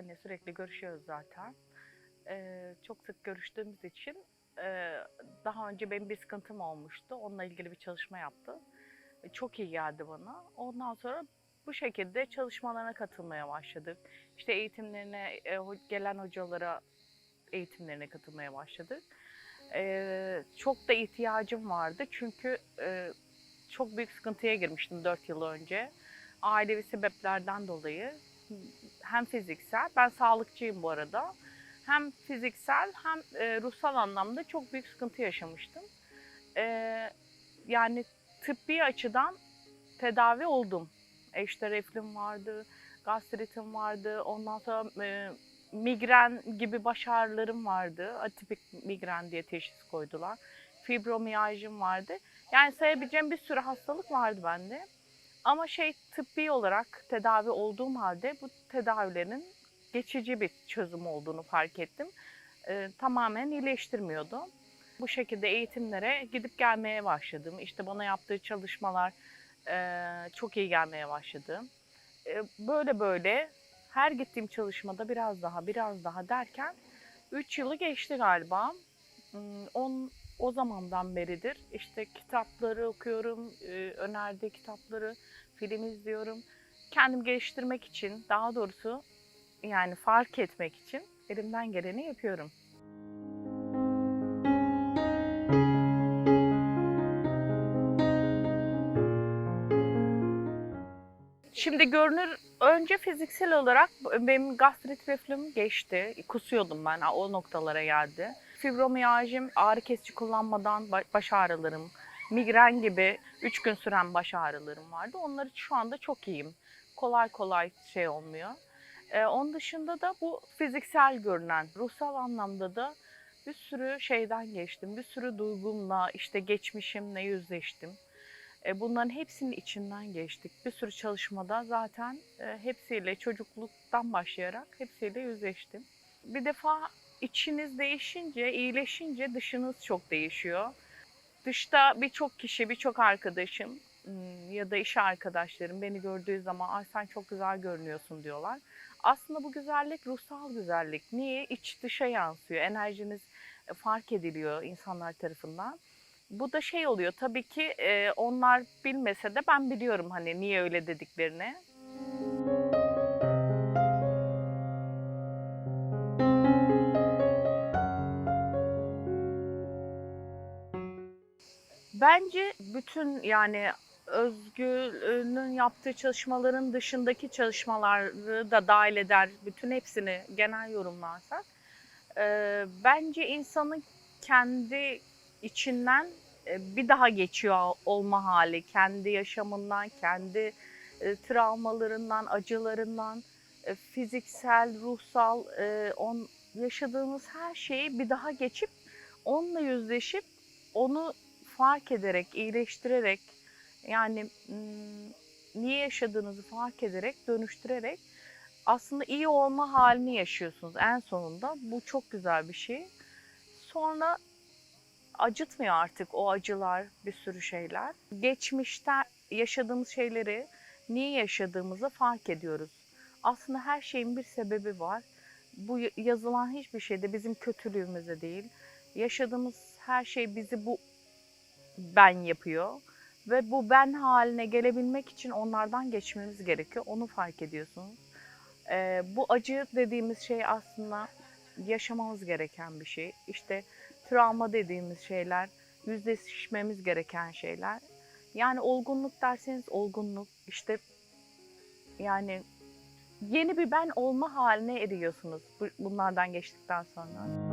Hani sürekli görüşüyoruz zaten. Ee, çok sık görüştüğümüz için e, daha önce benim bir sıkıntım olmuştu. Onunla ilgili bir çalışma yaptı. Ve Çok iyi geldi bana. Ondan sonra bu şekilde çalışmalarına katılmaya başladık. İşte eğitimlerine, e, gelen hocalara eğitimlerine katılmaya başladık. Ee, çok da ihtiyacım vardı çünkü e, çok büyük sıkıntıya girmiştim 4 yıl önce. Ailevi sebeplerden dolayı hem fiziksel, ben sağlıkçıyım bu arada. Hem fiziksel hem e, ruhsal anlamda çok büyük sıkıntı yaşamıştım. E, yani tıbbi açıdan tedavi oldum. İşte reflüm vardı, gastritim vardı, ondan sonra e, migren gibi baş ağrılarım vardı. Atipik migren diye teşhis koydular. Fibromiyajım vardı. Yani sayabileceğim bir sürü hastalık vardı bende. Ama şey tıbbi olarak tedavi olduğum halde bu tedavilerin geçici bir çözüm olduğunu fark ettim. Ee, tamamen iyileştirmiyordu. Bu şekilde eğitimlere gidip gelmeye başladım. İşte bana yaptığı çalışmalar e, çok iyi gelmeye başladı. E, böyle böyle her gittiğim çalışmada biraz daha biraz daha derken 3 yılı geçti galiba. Hmm, On, o zamandan beridir işte kitapları okuyorum, e, önerdiği kitapları, film izliyorum. Kendimi geliştirmek için, daha doğrusu yani fark etmek için elimden geleni yapıyorum. Şimdi görünür önce fiziksel olarak benim gastrit reflüm geçti. Kusuyordum ben o noktalara geldi. Fibromiyajım, ağrı kesici kullanmadan ba- baş ağrılarım, migren gibi 3 gün süren baş ağrılarım vardı. Onları şu anda çok iyiyim. Kolay kolay şey olmuyor. Ee, onun dışında da bu fiziksel görünen, ruhsal anlamda da bir sürü şeyden geçtim. Bir sürü duygumla, işte geçmişimle yüzleştim. E, Bunların hepsinin içinden geçtik. Bir sürü çalışmada zaten e, hepsiyle çocukluktan başlayarak hepsiyle yüzleştim. Bir defa içiniz değişince, iyileşince dışınız çok değişiyor. Dışta birçok kişi, birçok arkadaşım ım, ya da iş arkadaşlarım beni gördüğü zaman Ay sen çok güzel görünüyorsun diyorlar. Aslında bu güzellik ruhsal güzellik. Niye? İç dışa yansıyor. Enerjiniz e, fark ediliyor insanlar tarafından. Bu da şey oluyor tabii ki e, onlar bilmese de ben biliyorum hani niye öyle dediklerini. Bence bütün yani Özgür'ün yaptığı çalışmaların dışındaki çalışmaları da dahil eder. Bütün hepsini genel yorumlarsak. e, bence insanın kendi içinden e, bir daha geçiyor olma hali. Kendi yaşamından, kendi e, travmalarından, acılarından, fiziksel, ruhsal, on, yaşadığımız her şeyi bir daha geçip onunla yüzleşip onu fark ederek, iyileştirerek yani niye yaşadığınızı fark ederek, dönüştürerek aslında iyi olma halini yaşıyorsunuz en sonunda. Bu çok güzel bir şey. Sonra acıtmıyor artık o acılar, bir sürü şeyler. Geçmişte yaşadığımız şeyleri niye yaşadığımızı fark ediyoruz. Aslında her şeyin bir sebebi var. Bu yazılan hiçbir şey de bizim kötülüğümüze değil. Yaşadığımız her şey bizi bu ben yapıyor. Ve bu ben haline gelebilmek için onlardan geçmemiz gerekiyor. Onu fark ediyorsunuz. Ee, bu acı dediğimiz şey aslında yaşamamız gereken bir şey. İşte travma dediğimiz şeyler, yüzleşmemiz gereken şeyler. Yani olgunluk derseniz olgunluk, işte yani yeni bir ben olma haline eriyorsunuz bu- bunlardan geçtikten sonra.